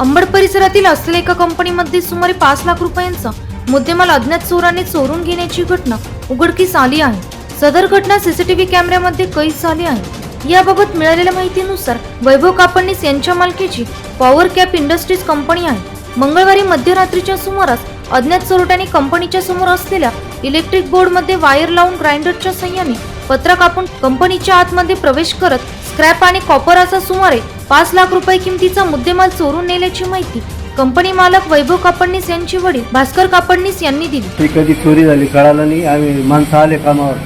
अंबड परिसरातील असलेल्या एका कंपनीमध्ये सुमारे पाच लाख रुपयांचा मुद्देमाल अज्ञात चोराने चोरून घेण्याची घटना उघडकीस आली आहे. सदर घटना सीसीटीव्ही कॅमेऱ्यामध्ये कैद झाली आहे. याबाबत मिळालेल्या माहितीनुसार वैभव कापडणीस यांच्या मालकीची पॉवर कॅप इंडस्ट्रीज कंपनी आहे. मंगळवारी मध्यरात्रीच्या सुमारास अज्ञात चोरट्यांनी कंपनीच्या समोर असलेल्या इलेक्ट्रिक बोर्डमध्ये वायर लावून ग्राइंडरच्या सहाय्याने पत्रा कापून कंपनीच्या आतमध्ये प्रवेश करत स्क्रॅप आणि कॉपराचा सुमारे पाच लाख रुपये किमतीचा मुद्देमाल चोरून नेल्याची माहिती कंपनी मालक वैभव कापडणीस यांचे वडील भास्कर कापडणीस यांनी दिली. ती कधी चोरी झाली कळालं नाही. आम्ही माणसं आले कामावर.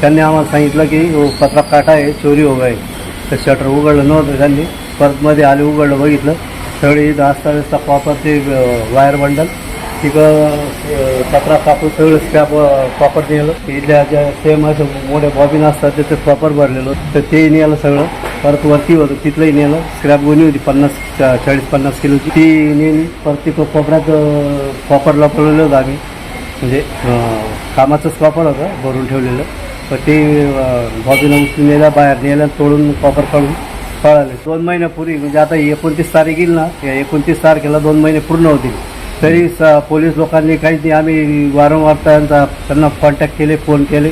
त्यांनी आम्हाला सांगितलं की हो पत्रा काटा आहे चोरी हो आहे तर शटर उघडलं नव्हतं त्यांनी. परत मध्ये आले उघडलं बघितलं. सगळे इथं असता कॉपर ते वायर बंडल तिकडं कचरा कापून सगळं स्क्रॅप प्रॉपर नेलं इथल्या ज्या सेम असं मोठे बॉबिन असतात त्याचं प्रॉपर भरलेलं तर ते नेलं सगळं परत वरती होतं तिथलंही नेलं स्क्रॅप गोणी होती पन्नास चाळीस पन्नास किलोची ती नेली परत तिथं कोपऱ्यात प्रॉपर लपवलेलं होतं आम्ही म्हणजे कामाचंच प्रॉपर होतं भरून ठेवलेलं तर ते बॉबीनं उचलून नेल्या बाहेर नेल्या तोडून प्रॉपर काढून पळाले दोन महिन्यापूर्वी म्हणजे आता एकोणतीस तारीख येईल ना एकोणतीस तारखेला दोन महिने पूर्ण होतील तरी स पोलीस लोकांनी काहीच नाही आम्ही वारंवार त्यांचा त्यांना कॉन्टॅक्ट केले फोन केले.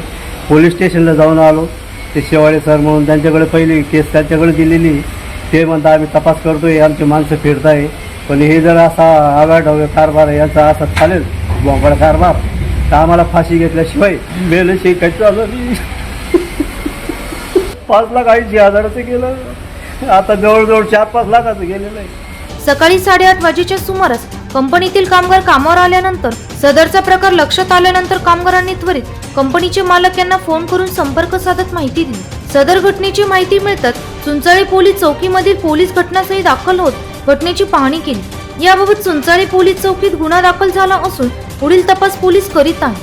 पोलीस स्टेशनला जाऊन आलो. ते शेवाळे सर म्हणून त्यांच्याकडे पहिली केस त्यांच्याकडे दिलेली. ते म्हणता आम्ही तपास करतो आहे आमची माणसं फिरताय पण हे जर असा आवाढव्य कारभार आहे, याचा असा चालेल. बोकड कारभार. तर आम्हाला फाशी घेतल्याशिवाय मेल शिकायचं झालं नाही. पाच लाख ऐंशी हजाराचं गेलं. आता जवळजवळ चार पाच लाखाचं गेलेलं आहे. सकाळी साडेआठ वाजेच्या सुमारास कंपनीतील कामगार कामावर आल्यानंतर सदरचा प्रकार लक्षात आल्यानंतर कामगारांनी त्वरित कंपनीचे मालक यांना फोन करून संपर्क साधत माहिती दिली. सदर घटनेची माहिती मिळताच चुंचाळे पोलीस चौकीमधील पोलीस घटनास्थळी दाखल होत घटनेची पाहणी केली. याबाबत चुंचाळे पोलीस चौकीत गुन्हा दाखल झाला असून पुढील तपास पोलीस करीत आहेत.